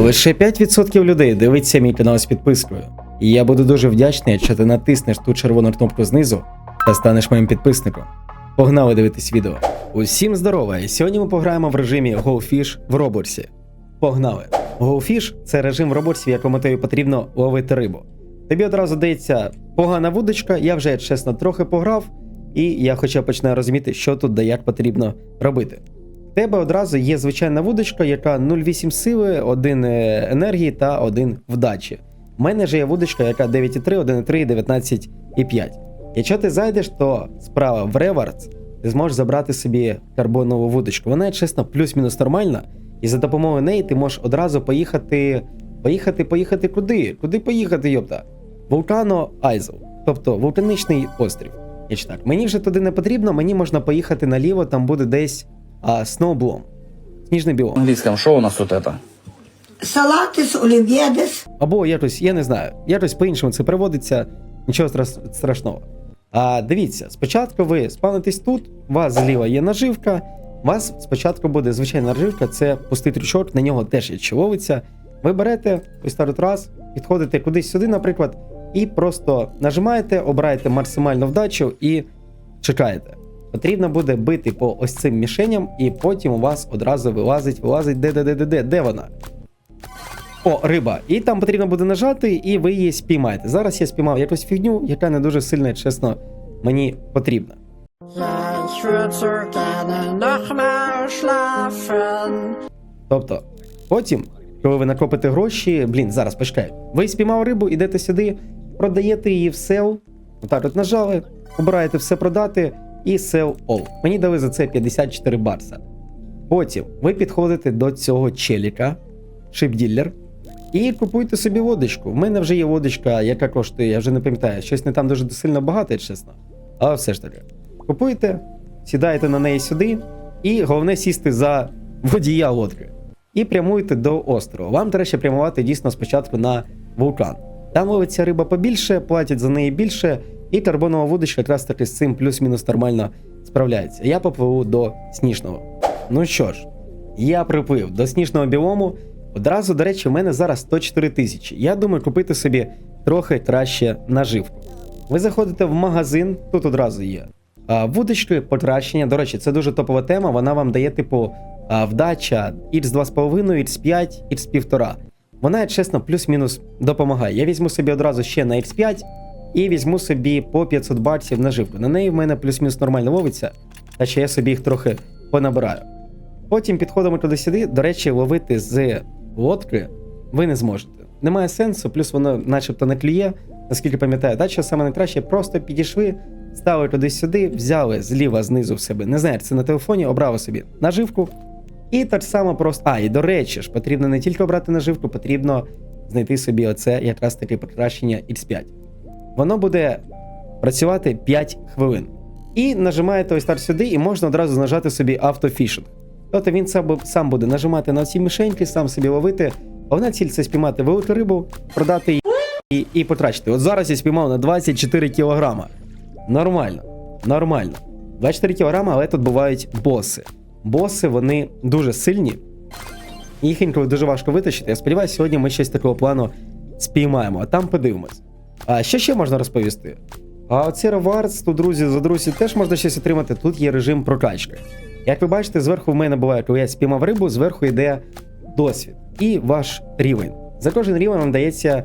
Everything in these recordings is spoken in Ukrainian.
Лише 5% людей дивиться мій канал з підпискою. І я буду дуже вдячний, якщо ти натиснеш ту червону кнопку знизу та станеш моїм підписником. Погнали дивитись відео. Усім здорова! І Сьогодні ми пограємо в режимі GoFish в Роборсі. Погнали! GoFish – це режим в Роборсі, в якому тобі потрібно ловити рибу. Тобі одразу дається погана вудочка, я вже чесно трохи пограв, і я хоча починаю розуміти, що тут да як потрібно робити. В тебе одразу є звичайна вудочка, яка 0,8 сили, 1 е, енергії та 1 вдачі. У мене ж є вудочка, яка 9,3, 1,3, 19,5. Якщо ти зайдеш, то справа в Rewards ти зможеш забрати собі карбонову вудочку. Вона, чесно, плюс-мінус нормальна, і за допомогою неї ти можеш одразу поїхати. Поїхати, поїхати куди? Куди поїхати, йопта? Вулкано Айзел, тобто вулканічний острів. Я так, мені вже туди не потрібно, мені можна поїхати наліво, там буде десь а, Сноублом. Сніжний біом. английском, что у нас тут это? Салатис, олів'єдес. Або якось, я не знаю, якось по-іншому це приводиться, нічого страшного. А дивіться, спочатку ви спавнитесь тут, у вас зліва є наживка. У вас спочатку буде звичайна наживка, це пустий трючок, на нього теж є чововиця. Ви берете ось так от раз, підходите кудись сюди, наприклад, і просто нажимаєте, обираєте максимальну вдачу і чекаєте. Потрібно буде бити по ось цим мішеням, і потім у вас одразу вилазить, вилазить де де де де де, де вона. О, риба. І там потрібно буде нажати, і ви її спіймаєте. Зараз я спіймав якусь фігню, яка не дуже сильно, чесно, мені потрібна. Тобто, потім, коли ви накопите гроші, блін, зараз почекай. Ви спіймав рибу, ідете сюди, продаєте її в сел. Отак от нажали, обираєте все продати і sell all. Мені дали за це 54 барса. Потім ви підходите до цього челіка, шипділлер, і купуйте собі водочку. В мене вже є водочка, яка коштує, я вже не пам'ятаю, щось не там дуже сильно багато, чесно. Але все ж таки. Купуєте, сідаєте на неї сюди, і головне сісти за водія лодки. І прямуєте до острову. Вам треба ще прямувати дійсно спочатку на вулкан. Там ловиться риба побільше, платять за неї більше, і карбонова вудочка якраз таки з цим плюс-мінус нормально справляється. Я попливу до сніжного. Ну що ж, я приплив до сніжного біому. Одразу, до речі, у мене зараз 104 тисячі. Я думаю, купити собі трохи краще наживку. Ви заходите в магазин, тут одразу є. А, вудочки покращення. До речі, це дуже топова тема. Вона вам дає, типу, а, вдача X2,5, X5, X1,5. Вона, чесно, плюс-мінус допомагає. Я візьму собі одразу ще на X5 і візьму собі по 500 баксів наживку. На неї в мене плюс-мінус нормально ловиться, та ще я собі їх трохи понабираю. Потім підходимо туди сюди. До речі, ловити з лодки ви не зможете. Немає сенсу, плюс воно начебто не клює. Наскільки пам'ятаю, так саме найкраще, просто підійшли, стали туди сюди, взяли зліва знизу в себе. Не знаю, це на телефоні, обрали собі наживку. І так само просто. А, і до речі ж, потрібно не тільки обрати наживку, потрібно знайти собі оце якраз таке покращення X5. Воно буде працювати 5 хвилин. І нажимаєте ось так сюди, і можна одразу нажати собі автофішинг. Тобто він сам, буде нажимати на ці мішеньки, сам собі ловити. Головна ціль це спіймати велику рибу, продати її і, і потрачити. От зараз я спіймав на 24 кілограма. Нормально, нормально. 24 кілограма, але тут бувають боси. Боси вони дуже сильні. Їх інколи дуже важко витащити. Я сподіваюся, сьогодні ми щось такого плану спіймаємо, а там подивимось. А що ще можна розповісти? А оці ревардс, тут друзі, за друзі, теж можна щось отримати. Тут є режим прокачки. Як ви бачите, зверху в мене буває, коли я спіймав рибу, зверху йде досвід і ваш рівень. За кожен рівень вам дається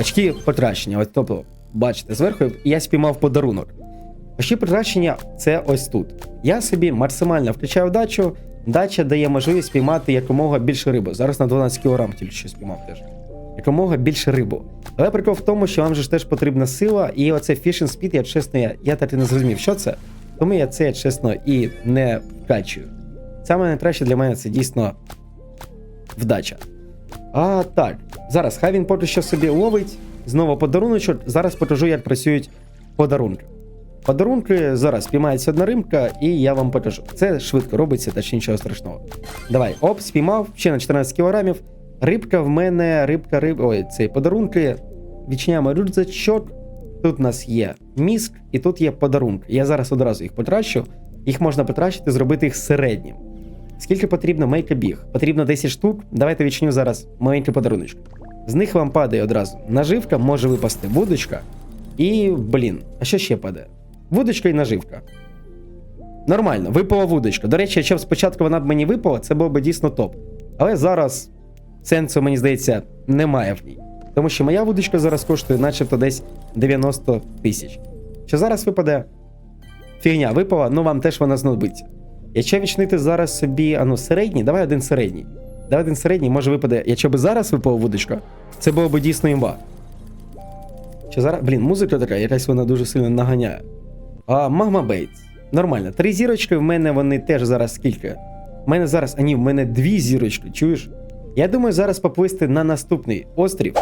очки покращення. От, тобто, бачите, зверху я спіймав подарунок. Очки покращення це ось тут. Я собі максимально включаю вдачу. Дача дає можливість спіймати якомога більше рибу. Зараз на 12 кг тільки що спіймав теж. Якомога більше рибу. Але прикол в тому, що вам же ж теж потрібна сила, і оце fishing speed, я чесно, я, я так і не зрозумів, що це. Тому я це чесно і не вкачую. Саме найкраще для мене це дійсно вдача. А так, зараз хай він поки що собі ловить. Знову подаруночок. Зараз покажу, як працюють подарунки. Подарунки зараз спіймається одна римка, і я вам покажу. Це швидко робиться, та ще нічого страшного. Давай, оп, спіймав, ще на 14 кілограмів. Рибка в мене, рибка, риб. Ой, цей подарунки. Відчиняємо рюкзачок. Тут у нас є міск, і тут є подарунки. Я зараз одразу їх потрачу. Їх можна потрачити, зробити їх середнім. Скільки потрібно мейка біг? Потрібно 10 штук. Давайте відчиню зараз маленький подаруночок. З них вам падає одразу наживка, може випасти вудочка. І, блін, а що ще падає? Вудочка і наживка. Нормально, випала вудочка. До речі, якщо б спочатку вона б мені випала, це було б дійсно топ. Але зараз сенсу, мені здається, немає в ній. Тому що моя вудочка зараз коштує начебто десь 90 тисяч. Що зараз випаде? Фігня випала, ну вам теж вона знадобиться. Якщо відчинити зараз собі, а ну, середній, давай один середній. Давай один середній, може випаде. Якщо б зараз випала вудочка, це було б дійсно імба. Що зараз. Блін, музика така, якась вона дуже сильно наганяє. А, Магма Бейтс. Нормально. Три зірочки, в мене вони теж зараз скільки? У мене зараз, а ні, в мене дві зірочки, чуєш? Я думаю, зараз поплисти на наступний острів.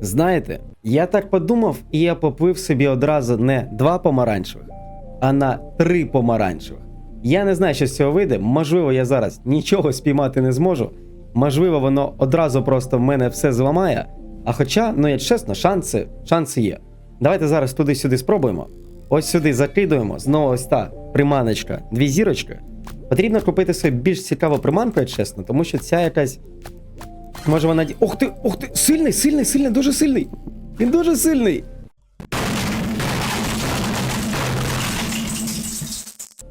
Знаєте, я так подумав, і я поплив собі одразу не два помаранчевих, а на три помаранчевих. Я не знаю, що з цього вийде. Можливо, я зараз нічого спіймати не зможу. Можливо, воно одразу просто в мене все зламає. А хоча, ну як чесно, шанси, шанси є. Давайте зараз туди-сюди спробуємо. Ось сюди закидуємо. Знову ось та приманочка, дві зірочки. Потрібно купити собі більш цікаву приманку, як чесно, тому що ця якась. Може вона. Ух ти, ух ти! Сильний, сильний, сильний, дуже сильний! Він дуже сильний!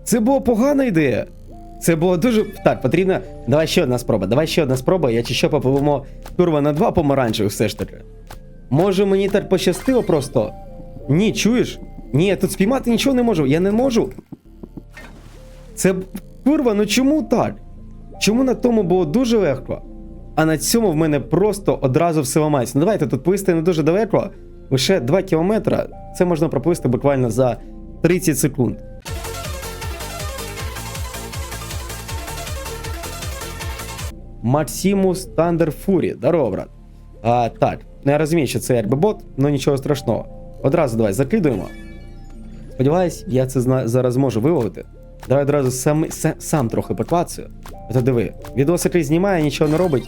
Це була погана ідея. Це було дуже. Так, потрібно. Давай ще одна спроба. Давай ще одна спроба. Я чи що попливемо курва на два помаранчевих все ж таки. Може мені так пощастило просто. Ні, чуєш? Ні, я тут спіймати нічого не можу. Я не можу. Це. Курва, ну чому так? Чому на тому було дуже легко, а на цьому в мене просто одразу все ламається. Ну давайте тут плисти не дуже далеко, лише 2 кілометри. Це можна проплисти буквально за 30 секунд. Максимус Thunder Fury. Здорово, брат. А, так, я розумію, що це РБ-бот, але нічого страшного. Одразу давай закидуємо. Сподіваюсь, я це зараз зможу виловити. Давай одразу сам, сам, сам трохи поклацаю. А то диви, відосики знімає, нічого не робить.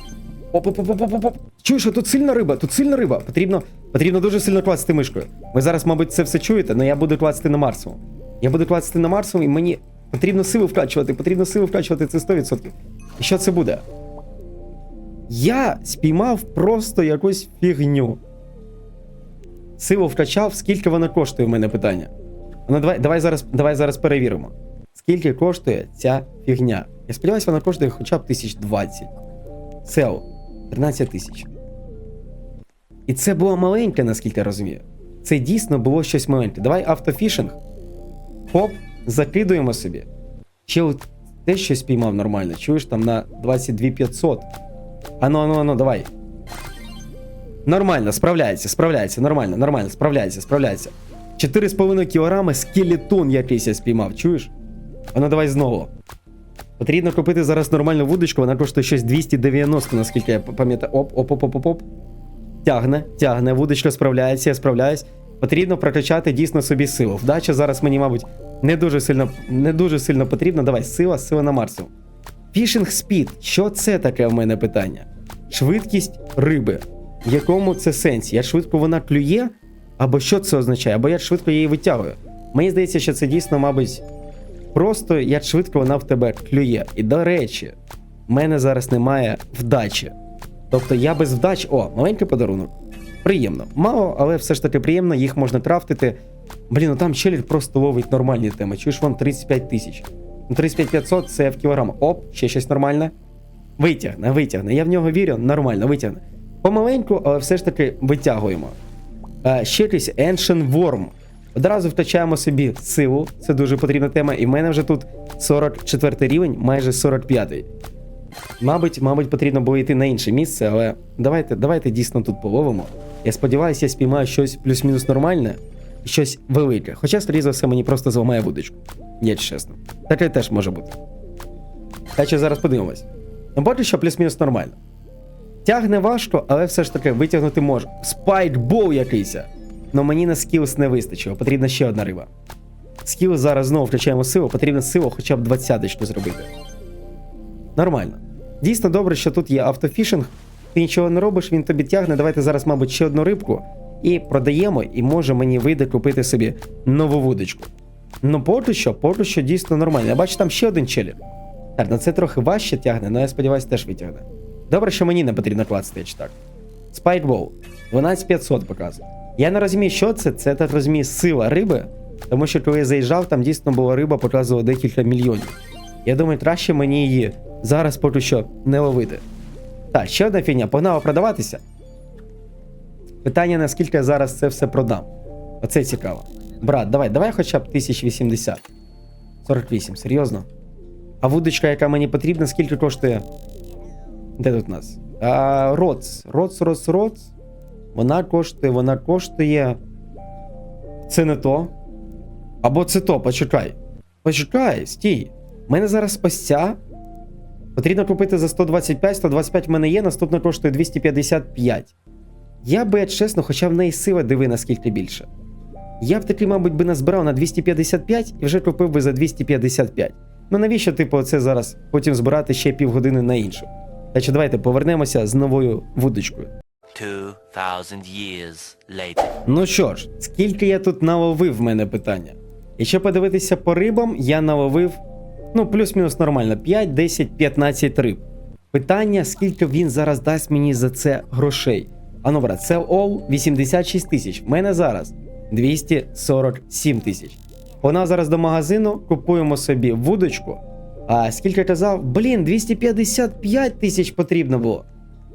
оп оп оп оп оп Чуєш, а тут сильна риба, тут сильна риба. Потрібно, потрібно дуже сильно клацати мишкою. Ви зараз, мабуть, це все чуєте, але я буду клацати на Марсовому. Я буду клацати на Марсовому, і мені потрібно силу вкачувати, потрібно силу вкачувати це 100%. І що це буде? Я спіймав просто якусь фігню. Силу вкачав, скільки вона коштує, в мене питання. Ну, давай, давай, зараз, давай зараз перевіримо. Скільки коштує ця фігня? Я сподіваюся, вона коштує хоча б 1020. Сел 13 тисяч. І це було маленьке, наскільки я розумію. Це дійсно було щось маленьке. Давай автофішинг. Хоп, закидуємо собі. Ще от те щось спіймав нормально. Чуєш там на 22 500. Ану, ану, ану, давай. Нормально, справляється, справляється, нормально, нормально, справляється, справляється. 4,5 кілограми скелетон якийсь я спіймав, чуєш? А ну давай знову. Потрібно купити зараз нормальну вудочку, вона коштує щось 290, наскільки я пам'ятаю. Оп, оп, оп, оп, оп, оп. Тягне, тягне, вудочка справляється, я справляюсь. Потрібно прокачати дійсно собі силу. Вдача зараз мені, мабуть, не дуже сильно, не дуже сильно потрібна. Давай, сила, сила на Марсу. Фішинг спід. Що це таке в мене питання? Швидкість риби. В якому це сенсі? Як швидко вона клює? Або що це означає? Або як швидко її витягую? Мені здається, що це дійсно, мабуть, просто як швидко вона в тебе клює. І до речі, в мене зараз немає вдачі. Тобто я без вдач. О, маленький подарунок. Приємно. Мало, але все ж таки приємно, їх можна крафтити. Блін, ну там челік просто ловить нормальні теми. Чуєш вон 35 тисяч. Ну 35 500 це в кілограм. Оп, ще щось нормальне. Витягне, витягне. Я в нього вірю, нормально, витягне. Помаленьку, але все ж таки витягуємо. Е, ще якийсь Ancient Worm. Одразу вкачаємо собі силу, це дуже потрібна тема. І в мене вже тут 44 рівень, майже 45. Мабуть, мабуть, потрібно було йти на інше місце, але давайте, давайте дійсно тут половимо. Я сподіваюся, я спіймаю щось плюс-мінус нормальне, щось велике. Хоча, скоріше за все, мені просто зламає вудочку. Є чесно. Таке теж може бути. Та що зараз подивимось. Ну, поки що плюс-мінус нормально. Тягне важко, але все ж таки витягнути можу. Спайкбол якийсь. Но мені на скілс не вистачило, потрібна ще одна риба. Скіл зараз знову втрачаємо силу, потрібно силу хоча б 20 зробити. Нормально. Дійсно добре, що тут є автофішинг. Ти нічого не робиш, він тобі тягне. Давайте зараз, мабуть, ще одну рибку. І продаємо, і може мені вийде купити собі нову вудочку. Ну, поки що, поки що дійсно нормально. Я бачу, там ще один челік. Так, ну це трохи важче тягне, але я сподіваюся, теж витягне. Добре, що мені не потрібно клацати, я так. Спайкбол. 12500 показує. Я не розумію, що це. Це так розумію сила риби. Тому що коли я заїжджав, там дійсно була риба, показувала декілька мільйонів. Я думаю, краще мені її зараз поки що не ловити. Так, ще одна фігня, погнала продаватися. Питання, наскільки я зараз це все продам. Оце цікаво. Брат, давай, давай хоча б 1080. 48, серйозно? А вудочка, яка мені потрібна, скільки коштує? Де тут у нас? А, Роц. Роц, роц, роц. Вона коштує, вона коштує. Це не то. Або це то, почекай. Почекай, стій. У мене зараз ця. Потрібно купити за 125, 125 в мене є, наступна коштує 255. Я би, чесно, хоча в неї сила диви наскільки більше. Я б таки, мабуть, би назбирав на 255 і вже купив би за 255. Ну навіщо, типу, це зараз потім збирати ще півгодини на іншу? Та чи давайте повернемося з новою вудочкою. 2,000 years later. Ну що ж, скільки я тут наловив в мене питання? Якщо подивитися по рибам, я наловив, ну, плюс-мінус нормально, 5, 10, 15 риб. Питання, скільки він зараз дасть мені за це грошей. Ану, брат, sell all 86 тисяч. В мене зараз 247 тисяч. Вона зараз до магазину, купуємо собі вудочку. А скільки казав? Блін, 255 тисяч потрібно було.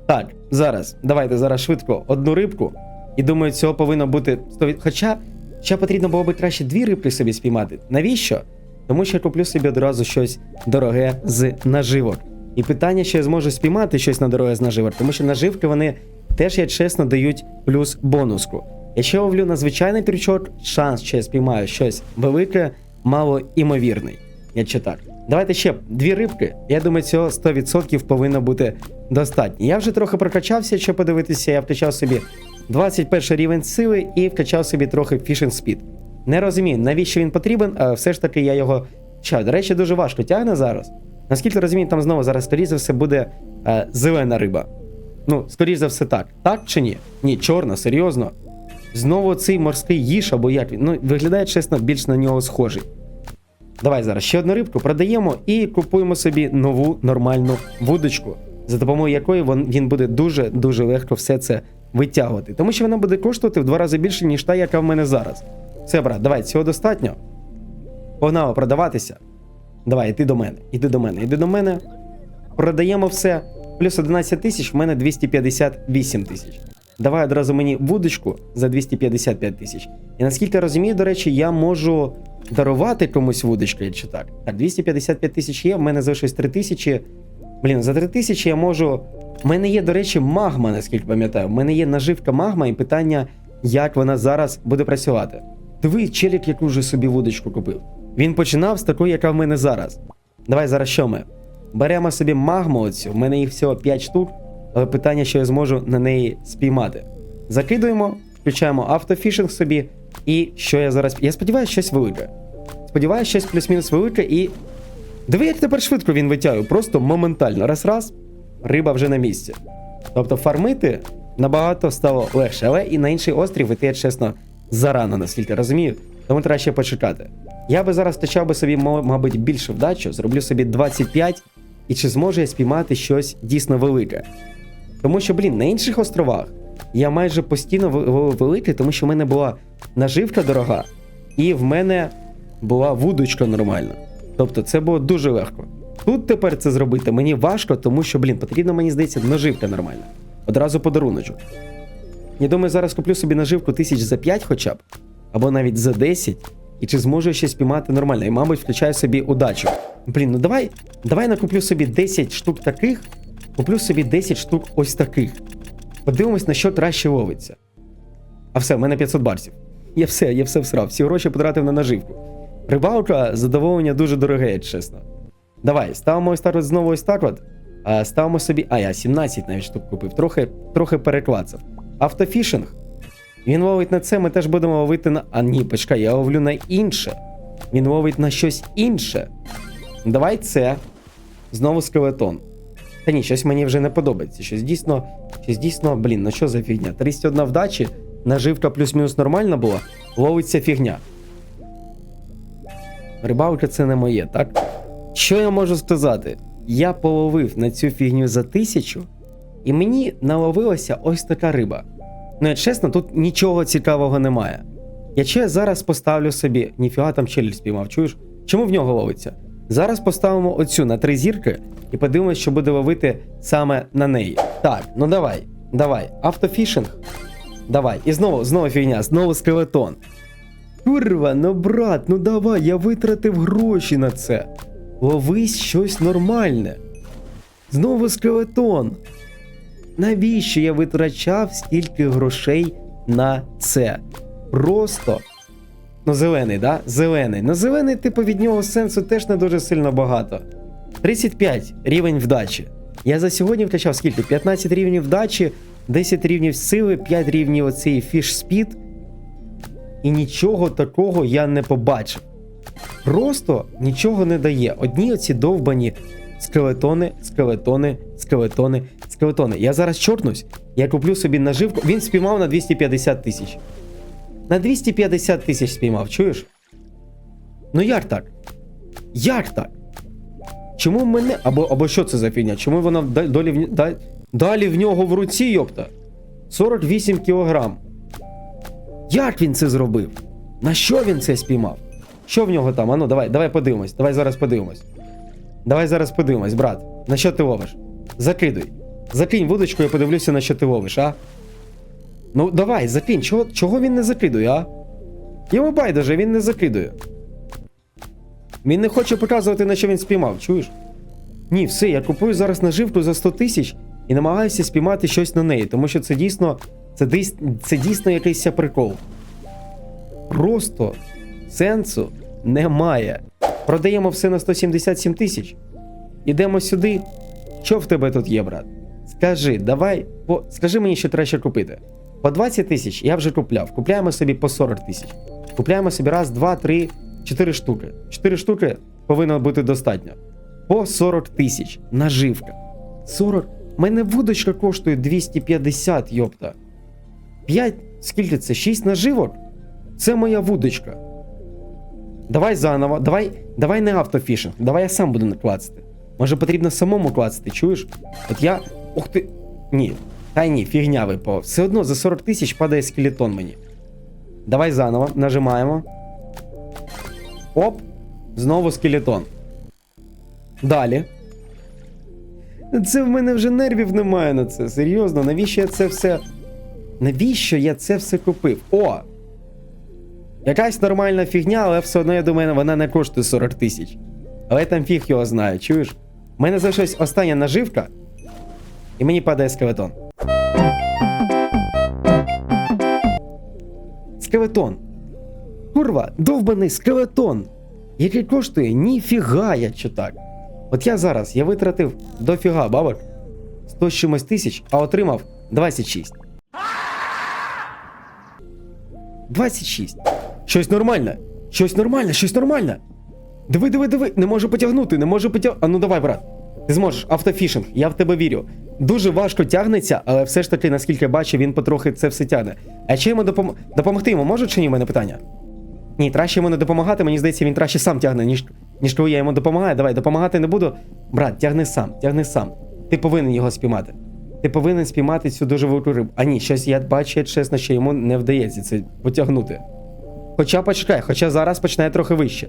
Так, зараз, давайте зараз швидко одну рибку. І думаю, цього повинно бути 100%. Хоча ще потрібно було би краще дві рибки собі спіймати. Навіщо? Тому що я куплю собі одразу щось дороге з наживок. І питання, що я зможу спіймати щось на дороге з наживок, тому що наживки вони теж, я чесно, дають плюс бонуску. Якщо ловлю на звичайний трючок, шанс, що я спіймаю щось велике, мало імовірний. Якщо так. Давайте ще дві рибки. Я думаю, цього 100% повинно бути достатньо. Я вже трохи прокачався, якщо подивитися, я вкачав собі 21 рівень сили і вкачав собі трохи fishing speed. Не розумію, навіщо він потрібен, а все ж таки я його чаю. До речі, дуже важко тягне зараз. Наскільки розумію, там знову зараз, скоріше за все, буде е, зелена риба. Ну, скоріш за все, так. Так чи ні? Ні, чорна, серйозно. Знову цей морський їж або як він. Ну, виглядає, чесно, більш на нього схожий. Давай зараз ще одну рибку продаємо і купуємо собі нову нормальну вудочку, за допомогою якої він буде дуже-дуже легко все це витягувати. Тому що вона буде коштувати в два рази більше, ніж та, яка в мене зараз. Все, брат, давай, цього достатньо. Погнало продаватися. Давай, іди до мене, іди до мене, іди до мене. Продаємо все. Плюс 11 тисяч, в мене 258 тисяч. Давай одразу мені вудочку за 255 тисяч. І наскільки я розумію, до речі, я можу дарувати комусь вудочку, якщо так. Так, 255 тисяч є, в мене залишилось 3 тисячі. Блін, за 3 тисячі я можу. У мене є, до речі, магма, наскільки пам'ятаю. У мене є наживка магма і питання, як вона зараз буде працювати. Диви, челік, яку вже собі вудочку купив. Він починав з такої, яка в мене зараз. Давай зараз що ми? Беремо собі магму оцю, в мене їх всього 5 штук, але питання, що я зможу на неї спіймати. Закидуємо, включаємо автофішинг собі, і що я зараз. Я сподіваюся, щось велике. Сподіваюся, щось плюс-мінус велике і. Диви, як тепер швидко він витягує, просто моментально. Раз-раз, риба вже на місці. Тобто фармити набагато стало легше, але і на інший острів іти, чесно, зарано, наскільки розумію, тому треба ще почекати. Я би зараз втачав би собі, мабуть, більше вдачу, зроблю собі 25, і чи зможу я спіймати щось дійсно велике. Тому що, блін, на інших островах я майже постійно великий, тому що в мене була наживка дорога, і в мене була вудочка нормальна. Тобто це було дуже легко. Тут тепер це зробити мені важко, тому що, блін, потрібна, мені здається, наживка нормальна. Одразу подаруночок. Я думаю, зараз куплю собі наживку тисяч за 5 хоча б, або навіть за 10, і чи зможу ще спіймати нормально. І, мабуть, включаю собі удачу. Блін, ну давай, давай накуплю собі 10 штук таких, куплю собі 10 штук ось таких. Подивимось, на що краще ловиться. А все, в мене 500 баксів. Я все, я все всрав. Всі гроші потратив на наживку. Рибалка, задоволення дуже дороге, чесно. Давай, ставимо ось знову ось так от. А, ставимо собі. А, я 17 навіть штук купив. Трохи, трохи переклацав. Автофішинг. Він ловить на це, ми теж будемо ловити на. А ні, почекай, я ловлю на інше. Він ловить на щось інше. Давай це. Знову скелетон. Та ні, щось мені вже не подобається. Щось дійсно, щось дійсно, блін, ну що за фігня? 31 вдачі, наживка плюс-мінус нормальна була, ловиться фігня. Рибалка це не моє, так? Що я можу сказати? Я половив на цю фігню за тисячу, і мені наловилася ось така риба. Ну, я чесно, тут нічого цікавого немає. Якщо я зараз поставлю собі, ніфіга там челюсть спіймав, чуєш? Чому в нього ловиться? Зараз поставимо оцю на три зірки і подивимось, що буде ловити саме на неї. Так, ну давай, давай, автофішинг. Давай. І знову, знову фігня, знову скелетон. Курва, ну брат, ну давай, я витратив гроші на це. Ловись щось нормальне. Знову скелетон. Навіщо я витрачав стільки грошей на це? Просто. Ну, зелений, да? Зелений. Ну, зелений, типу, від нього сенсу теж не дуже сильно багато. 35 рівень вдачі. Я за сьогодні втрачав скільки? 15 рівнів вдачі, 10 рівнів сили, 5 рівнів оцей фіш спід. І нічого такого я не побачив. Просто нічого не дає. Одні оці довбані скелетони, скелетони, скелетони, скелетони. Я зараз чорнусь, я куплю собі наживку. Він спіймав на 250 тисяч. На 250 тисяч спіймав, чуєш? Ну як так? Як так? Чому мене. Або, або що це за фігня? Чому вона да- долі в... далі в нього в руці, йопта? 48 кілограм. Як він це зробив? На що він це спіймав? Що в нього там? Ану, давай, давай подивимось. Давай зараз подивимось. Давай зараз подивимось, брат. На що ти ловиш? Закидуй. Закинь вудочку, я подивлюся, на що ти ловиш, а? Ну, давай, закинь. Чого, чого він не закидує, а? Йому байдуже, він не закидує. Він не хоче показувати, на що він спіймав, чуєш? Ні, все, я купую зараз наживку за 100 тисяч і намагаюся спіймати щось на неї, тому що це дійсно. Це, це дійсно якийсь прикол. Просто сенсу немає. Продаємо все на 177 тисяч. Ідемо сюди. Що в тебе тут є, брат? Скажи, давай, по... скажи мені, що треба ще купити. По 20 тисяч я вже купляв. Купляємо собі по 40 тисяч. Купляємо собі раз, два, три, чотири штуки. Чотири штуки повинно бути достатньо. По 40 тисяч. Наживка. 40. У мене вудочка коштує 250, йопта. 5, скільки це? 6 наживок? Це моя вудочка. Давай заново, давай, давай не автофішинг, давай я сам буду клацати. Може потрібно самому клацати, чуєш? От я. Ух ти. Ні. Та ні, фігня випав. Все одно за 40 тисяч падає скелетон мені. Давай заново, нажимаємо. Оп. Знову скелетон. Далі. Це в мене вже нервів немає на це. Серйозно, навіщо я це все. Навіщо я це все купив? О! Якась нормальна фігня, але все одно, я думаю, вона не коштує 40 тисяч. Але там фіг його знає, чуєш? У мене залишилась остання наживка, і мені падає скелетон. Скелетон. Курва, довбаний скелетон, який коштує ніфіга, якщо так. От я зараз я витратив дофіга бабок 100 чимось тисяч, а отримав 26. 26. Щось нормальне. Щось нормальне, щось нормальне. Диви, диви, диви, не можу потягнути, не можу потягнути. А ну давай, брат. Ти зможеш, автофішинг, я в тебе вірю. Дуже важко тягнеться, але все ж таки, наскільки я бачу, він потрохи це все тягне. А чи йому допом... допомогти йому може чи ні? У мене питання? Ні, краще йому не допомагати, мені здається, він краще сам тягне, ніж, ніж коли я йому допомагаю. Давай, допомагати не буду. Брат, тягни сам, тягни сам. Ти повинен його спіймати. Ти повинен спіймати цю дуже велику рибу. А ні, щось я бачу, чесно, що йому не вдається це потягнути. Хоча почекай, хоча зараз починає трохи вище.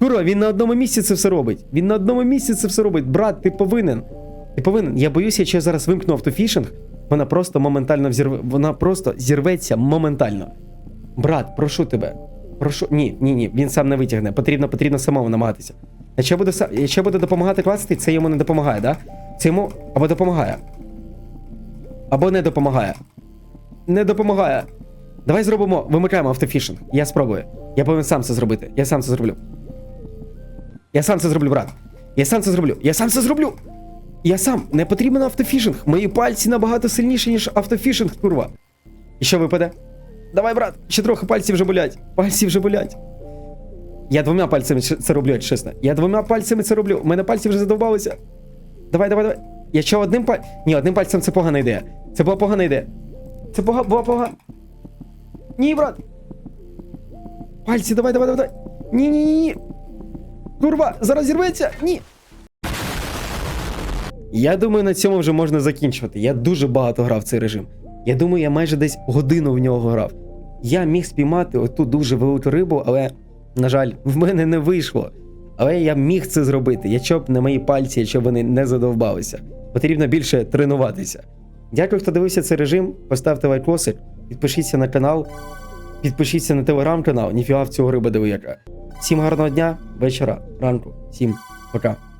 Куро, він на одному місці це все робить. Він на одному місці це все робить. Брат, ти повинен. Ти повинен. Я боюся, якщо я зараз вимкну автофішинг, вона просто моментально взірве. Вона просто зірветься моментально. Брат, прошу тебе. Прошу. Ні, ні, ні, він сам не витягне. Потрібно, потрібно самому намагатися. Якщо буде, якщо буде допомагати класти, це йому не допомагає, да? Це йому або допомагає. Або не допомагає. Не допомагає. Давай зробимо, вимикаємо автофішинг. Я спробую. Я повинен сам це зробити. Я сам це зроблю. Я сам це зроблю, брат. Я сам це зроблю. Я сам це зроблю. Я сам. Не потрібен автофішинг. Мої пальці набагато сильніші, ніж автофішинг, курва. І що випаде? Давай, брат, ще трохи пальці вже болять. Пальці вже болять. Я двома пальцями це роблю, чесно. Я двома пальцями це роблю. У мене пальці вже задовбалися. Давай, давай, давай. Я що одним пальцем. Ні, одним пальцем це погана ідея. Це була погана ідея. Це пога... була погана. Ні, брат. Пальці, давай, давай, давай. давай. Ні, ні, ні, ні. Курва, зараз зірветься! Ні. Я думаю, на цьому вже можна закінчувати. Я дуже багато грав цей режим. Я думаю, я майже десь годину в нього грав. Я міг спіймати оту дуже велику рибу, але, на жаль, в мене не вийшло. Але я міг це зробити, якщо б не мої пальці, якщо б вони не задовбалися. Потрібно більше тренуватися. Дякую, хто дивився цей режим. Поставте лайкосик, підпишіться на канал, підпишіться на телеграм-канал, ніфіга в цього риба диви яка. Всім гарного дня, вечора, ранку, всім пока.